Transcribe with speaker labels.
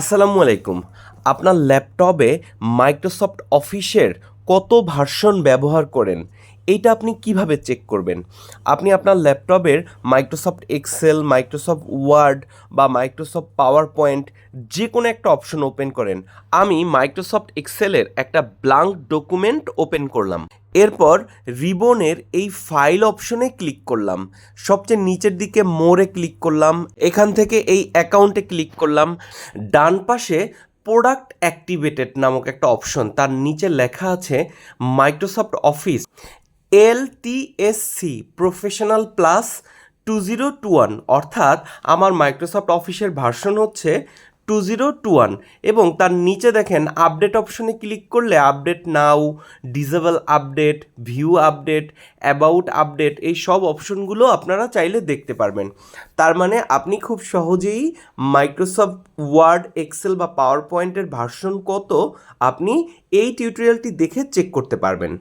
Speaker 1: আসসালামু আলাইকুম। আপনার ল্যাপটপে মাইক্রোসফট অফিসের কত ভার্সন ব্যবহার করেন, এইটা আপনি কীভাবে চেক করবেন? আপনি আপনার ল্যাপটপের মাইক্রোসফট এক্সেল, মাইক্রোসফট ওয়ার্ড বা মাইক্রোসফট পাওয়ার পয়েন্ট যে কোনো একটা অপশন ওপেন করেন। আমি মাইক্রোসফট এক্সেলের একটা ব্লাঙ্ক ডকুমেন্ট ওপেন করলাম। এরপর রিবনের এই ফাইল অপশনে ক্লিক করলাম। সবচেয়ে নিচের দিকে মোড়ে ক্লিক করলাম। এখান থেকে এই অ্যাকাউন্টে ক্লিক করলাম। ডান পাশে প্রোডাক্ট অ্যাক্টিভেটেড নামক একটা অপশন, তার নিচে লেখা আছে Microsoft Office, L C, professional plus two zero two one. অর্থাৎ আমার মাইক্রোসফট অফিসের ভার্সন হচ্ছে টু জিরো টু ওয়ান এবং তার নিচে দেখেন আপডেট অপশনে ক্লিক করলে update now disable update view update about update এই সব অপশনগুলো আপনারা চাইলে দেখতে পারবেন। তার মানে আপনি খুব সহজেই মাইক্রোসফট ওয়ার্ড এক্সেল বা পাওয়ার পয়েন্টের ভার্সন কত আপনি এই টিউটোরিয়ালটি দেখে চেক করতে পারবেন।